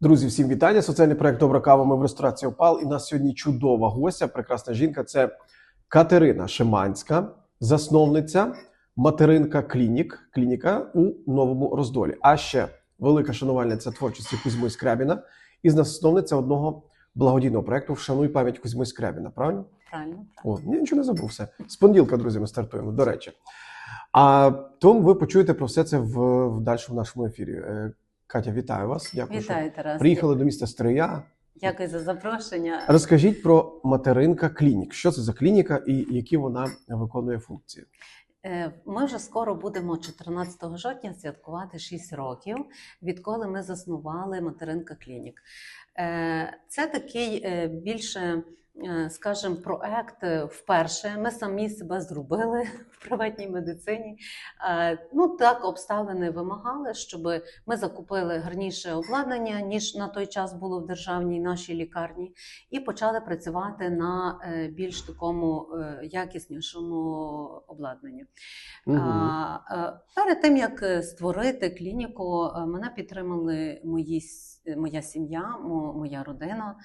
Друзі, всім вітання. Соціальний проект Добра кава. Ми в ресторації Опал. І нас сьогодні чудова гостя, прекрасна жінка. Це Катерина Шиманська, засновниця материнка клінік, клініка у новому роздолі. А ще велика шанувальниця творчості Кузьми Скрябіна і засновниця одного благодійного проекту Вшануй пам'ять Кузьми Скрябіна. Правильно? Правильно. О, ні, нічого не забув. Все. З понеділка, друзі, ми стартуємо, до речі. А тому ви почуєте про все це в, в дальшому нашому ефірі. Катя, вітаю вас. Дякую, що Тарас. приїхали до міста Стрия. Дякую за запрошення. Розкажіть про материнка клінік. Що це за клініка і які вона виконує функції? Е, Ми вже скоро будемо 14 жовтня святкувати 6 років, відколи ми заснували материнка клінік. Е, Це такий е, більше, скажімо, проект е, вперше. Ми самі себе зробили в приватній медицині. Е, Ну так обставини вимагали, щоб ми закупили гарніше обладнання ніж на той час було в державній нашій лікарні, і почали працювати на е, більш такому е, якіснішому обладнанні. Е, Перед тим як е, створити клініку, е, мене підтримали мої, е, моя сім'я, моя родина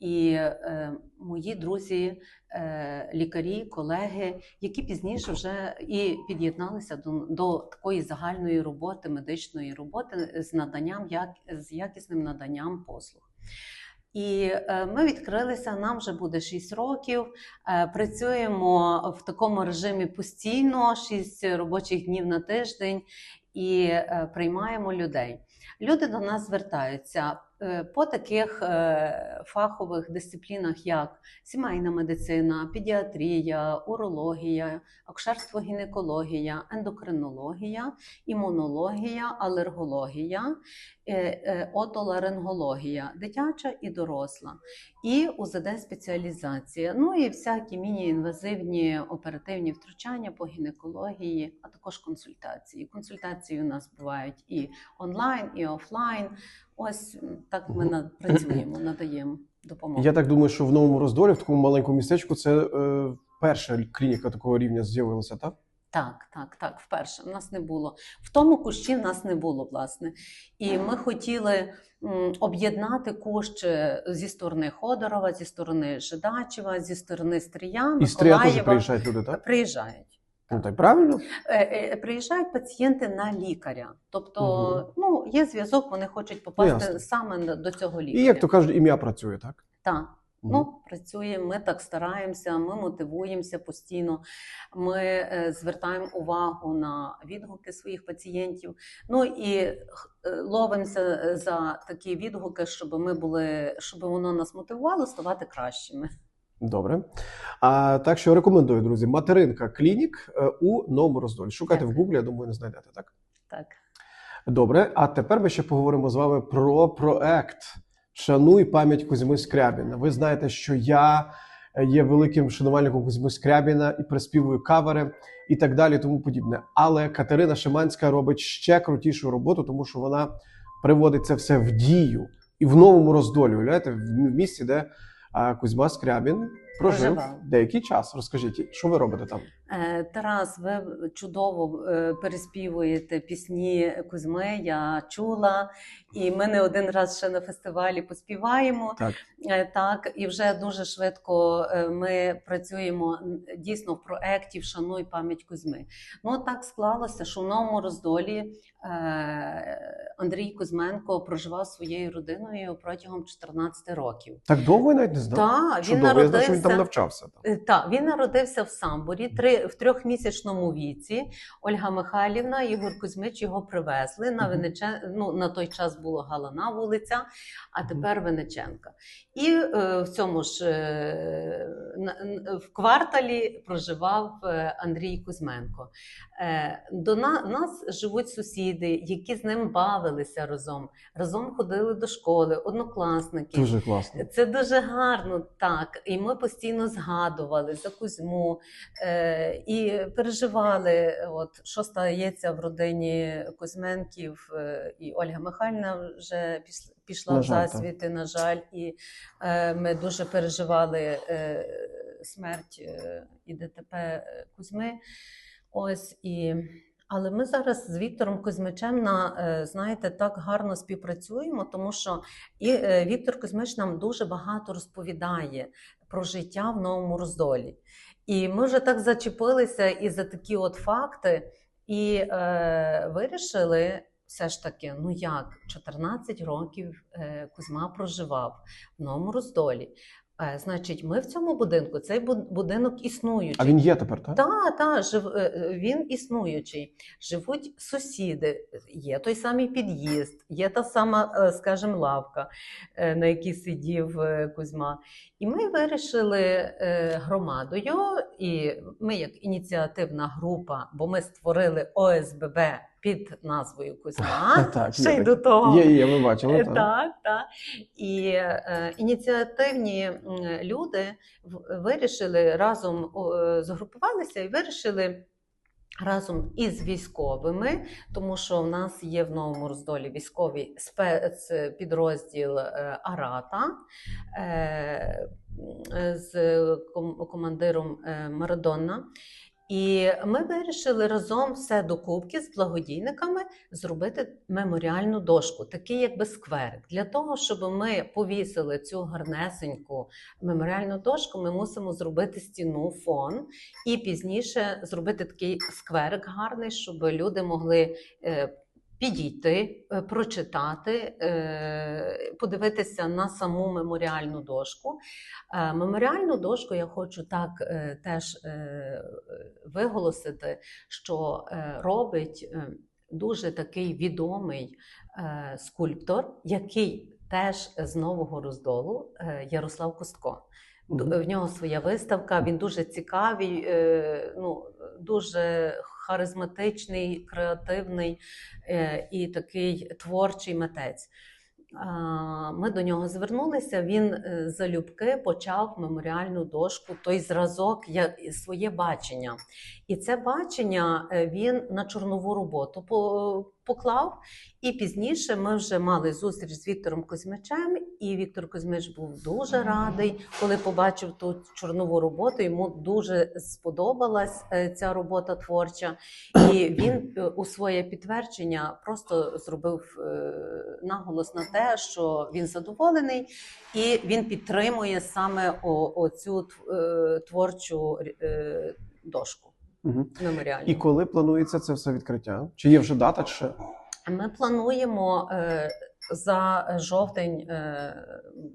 і е, мої друзі, е, лікарі, колеги, які пізніше вже і під'єдналися до, до такої загальної роботи, медичної роботи з наданням як з якісним наданням послуг. І е, ми відкрилися. Нам вже буде 6 років. Е, Працюємо в такому режимі постійно, 6 робочих днів на тиждень, і е, приймаємо людей. Люди до нас звертаються по таких е, фахових дисциплінах, як сімейна медицина, педіатрія, урологія, акушерство гінекологія, ендокринологія, імунологія, алергологія, е, е, отоларингологія, дитяча і доросла і УЗД спеціалізація. Ну і всякі міні-інвазивні оперативні втручання по гінекології, а також консультації. Консультації у нас бувають і онлайн, і офлайн. Ось так ми Мгм. на- працюємо, надаємо допомогу. Я так думаю, що в новому роздолі, в такому маленькому містечку, це е, перша клініка такого рівня з'явилася, так? Так, так, так, вперше в нас не було. В тому кущі в нас не було, власне. І ми хотіли об'єднати кущ е, зі сторони Ходорова, зі сторони Жидачева, зі сторони Стрия, І з Стрия теж приїжджають люди, так? Приїжджають. Ну так правильно? Е, е, Приїжджають пацієнти на лікаря. Тобто, Мгм. ну, є зв'язок, вони хочуть попасти Ясно. саме до цього лікаря. І як то кажуть, ім'я працює, так? Так. Ну, працюємо, ми так стараємося, ми мотивуємося постійно. Ми е, звертаємо увагу на відгуки своїх пацієнтів. Ну і ловимося за такі відгуки, щоб ми були, щоб воно нас мотивувало ставати кращими. Добре. А, так що рекомендую, друзі, материнка клінік е, у новому роздолі. Шукайте в Гуглі, я думаю, не знайдете, так? Так. Добре, а тепер ми ще поговоримо з вами про проект Шануй пам'ять Кузьми Скрябіна. Ви знаєте, що я е, є великим шанувальником Кузьми Скрябіна і приспівую кавери і так далі, тому подібне. Але Катерина Шиманська робить ще крутішу роботу, тому що вона приводить це все в дію і в новому роздолі. Уявляєте, в місці, де а, Кузьма Скрябін прожив Проживав. деякий час. Розкажіть, що ви робите там? Е, Тарас, ви чудово е, переспівуєте пісні Кузьми. Я чула, і ми не один раз ще на фестивалі поспіваємо. Так. Е, Так, і вже дуже швидко ми працюємо дійсно в проєкті Вшануй пам'ять Кузьми. Ну так склалося, що в новому роздолі Андрій Кузьменко проживав своєю родиною протягом 14 років. Так довго я навіть не знав. Так, він Чудово, там навчався. Там. Е, Так, він народився в Самборі три, в трьохмісячному віці. Ольга Михайлівна, Ігор Кузьмич його привезли на Венечен... ну, на той час була Галана вулиця, а тепер Венеченка. І е, в цьому ж е, в кварталі проживав е, Андрій Кузьменко. Е, до на, нас живуть сусіди, які з ним бавилися разом, разом ходили до школи, однокласники. Дуже класно. Це дуже гарно, так. І ми постійно згадували за Кузьму е, і переживали, от, що стається в родині Кузьменків. Е, і Ольга Михайлівна вже пішла На в засвіти, на жаль, і е, ми дуже переживали е, смерть е, і ДТП Кузьми. Ось і Але ми зараз з Віктором Кузьмичем на е, знаєте так гарно співпрацюємо, тому що і е, Віктор Кузьмич нам дуже багато розповідає про життя в новому роздолі. І ми вже так зачепилися і за такі от факти, і е, вирішили. Все ж таки, ну як 14 років е, Кузьма проживав в новому роздолі. Е, значить, ми в цьому будинку, цей будинок існуючий. А він є тепер, так? Так, так, жив, е, е, він існуючий. Живуть сусіди, є той самий під'їзд, є та сама, скажімо, лавка, на якій сидів Кузьма. І ми вирішили громадою, і ми, як ініціативна група, бо ми створили ОСББ під назвою Кузьма. Так, Ще й до того. Є, є, ми бачили. Е, Так. Так, так. І е, ініціативні люди вирішили разом е, згрупувалися і вирішили. Разом із військовими, тому що в нас є в новому роздолі військовий спецпідрозділ е, Арата е, з командиром Марадонна. І ми вирішили разом все докупки з благодійниками зробити меморіальну дошку, такий якби скверик. Для того, щоб ми повісили цю гарнесеньку меморіальну дошку, ми мусимо зробити стіну, фон і пізніше зробити такий скверик гарний, щоб люди могли. Підійти, е, прочитати, е, подивитися на саму меморіальну дошку. Е, Меморіальну дошку я хочу так теж виголосити, що робить дуже такий відомий скульптор, який теж з нового роздолу Ярослав Костко. В нього своя виставка. Він дуже цікавий, ну дуже харизматичний, креативний е, і такий творчий митець. Ми до нього звернулися. Він е, залюбки почав меморіальну дошку, той зразок, своє бачення. І це бачення е, він на чорнову роботу поклав. І пізніше ми вже мали зустріч з Віктором Кузьмичем, і Віктор Кузьмич був дуже радий, коли побачив ту чорнову роботу. Йому дуже сподобалась е, ця робота творча, і він е, у своє підтвердження просто зробив наголос на те, що він задоволений, і він підтримує саме оцю творчу дошку Мгм. меморіальну. І коли планується це все відкриття? Чи є вже дата? Чи ще? Ми плануємо е, за жовтень. Е,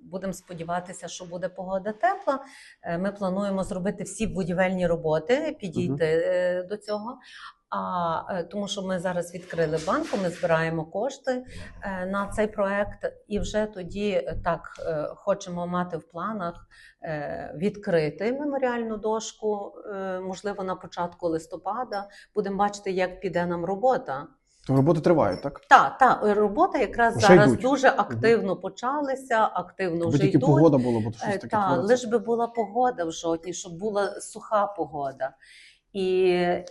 будемо сподіватися, що буде погода тепла. Е, ми плануємо зробити всі будівельні роботи, підійти е, до цього. А е, тому, що ми зараз відкрили банку, ми збираємо кошти е, на цей проект, і вже тоді е, так хочемо мати в планах відкрити меморіальну дошку. можливо, на початку листопада будемо бачити, як піде нам робота. То роботи тривають, так? Так, так, робота якраз Вже зараз йдуть. дуже активно почалися, активно Аби вже тільки йдуть. погода була, бо то щось таке Та, твориться. лиш би була погода в жовтні, щоб була суха погода. І,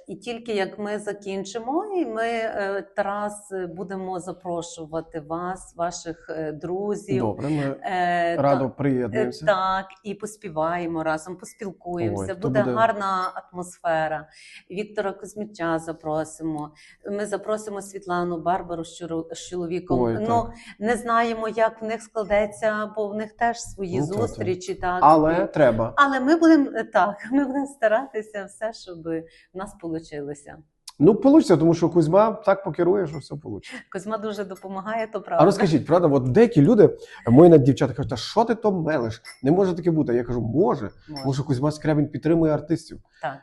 і тільки як ми закінчимо, і ми, е, Тарас, е, будемо запрошувати вас, ваших е, друзів. Добре, ми Е, радо Е, приєднуємося. Так, і поспіваємо разом, поспілкуємося. Ой, буде, буде- гарна атмосфера. Віктора Кузьміча запросимо. Ми запросимо Світлану Барбару з чоловіком. Ой, ну не знаємо, як в них складеться, бо в них теж свої Ну, так, так. зустрічі. Так, Але І- треба. але ми будемо так, ми будемо старатися все, щоб в нас вийшло. Ну, вийде, тому що Кузьма так покерує, що все вийде. Кузьма дуже допомагає, то правда. А розкажіть, правда, от деякі люди, мої навіть дівчата кажуть, а що ти то мелиш? Не може таке бути. Я кажу, може, Може. тому що Кузьма Скрябін підтримує артистів. Так.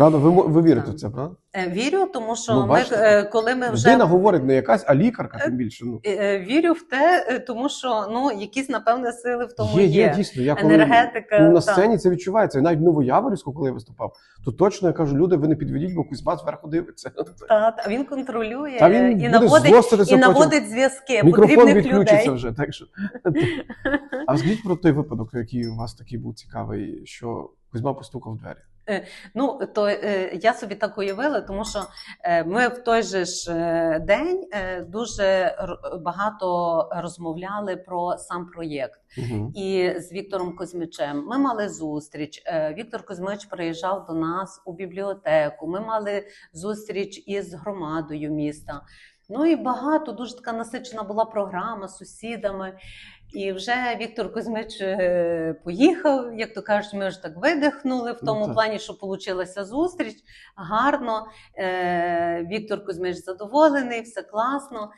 Правда, ви, ви вірите Так. в це, правда? Е, Вірю, тому що Ну, ми, е, коли ми вже Людина говорить не якась, а лікарка тим більше. Ну, Е, Вірю в те, тому що ну якісь напевне сили в тому є, є. є, дійсно. Я коли Енергетика ну, на так. сцені це відчувається. І навіть в Новояворівську, коли я виступав, то точно я кажу, люди, ви не підведіть, бо Кузьма зверху дивиться. Та, та, він контролює Та він і наводить, і наводить зв'язки Мікрофон відключиться людей. вже. Так що. А скажіть про той випадок, який у вас такий був цікавий, що Кузьма постукав в двері. Ну, то е, я собі так уявила, тому що е, ми в той же ж е, день е, дуже р- багато розмовляли про сам проєкт. Угу. І з Віктором Кузьмичем ми мали зустріч. Е, Віктор Кузьмич приїжджав до нас у бібліотеку. Ми мали зустріч із громадою міста. Ну і багато дуже така насичена була програма з сусідами. І вже Віктор Кузьмич е, поїхав, як то кажуть, ми ж так видихнули в Ну, тому так. плані, що вийшла зустріч гарно. Е, Віктор Кузьмич задоволений, все класно.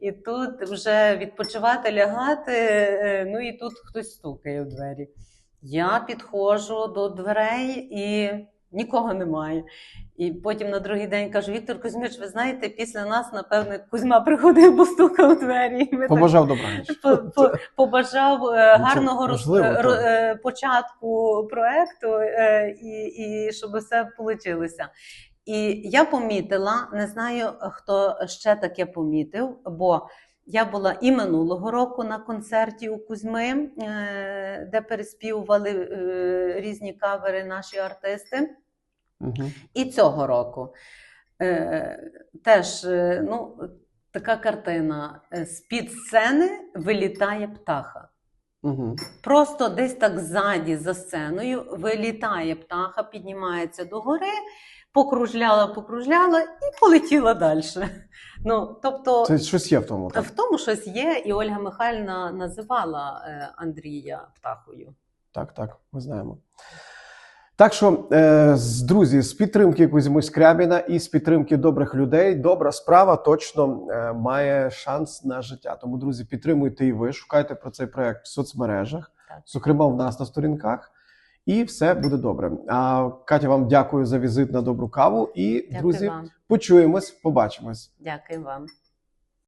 І тут вже відпочивати, лягати. е, Ну і тут хтось стукає в двері. Я підходжу до дверей і нікого немає. І потім на другий день кажу: Віктор Кузьмич, ви знаєте, після нас, напевне, Кузьма приходив, постукав у двері. І ми Побажав по- по- побажав е, гарного можливо, е, так. е, початку проекту і, і щоб все вийшло. І я помітила, не знаю, хто ще таке помітив, бо я була і минулого року на концерті у Кузьми, е, де переспівували е, різні кавери наші артисти. Угу. І цього року е, теж ну, така картина: з-під сцени вилітає політає Угу. Просто десь так ззаді за сценою вилітає птаха, піднімається догори, покружляла, покружляла і полетіла далі. Ну, тобто, Це щось є в тому. Так, в тому щось є, і Ольга Михайлівна називала е, Андрія птахою. так, так, ми знаємо. Так що, е, друзі, з підтримки Кузьми Скрябіна і з підтримки добрих людей, добра справа точно е, має шанс на життя. Тому, друзі, підтримуйте і ви, шукайте про цей проект в соцмережах, Так. зокрема в нас на сторінках, і все буде добре. А Катя, вам дякую за візит на добру каву. І, Дякую друзі, вам. почуємось, побачимось. Дякую вам.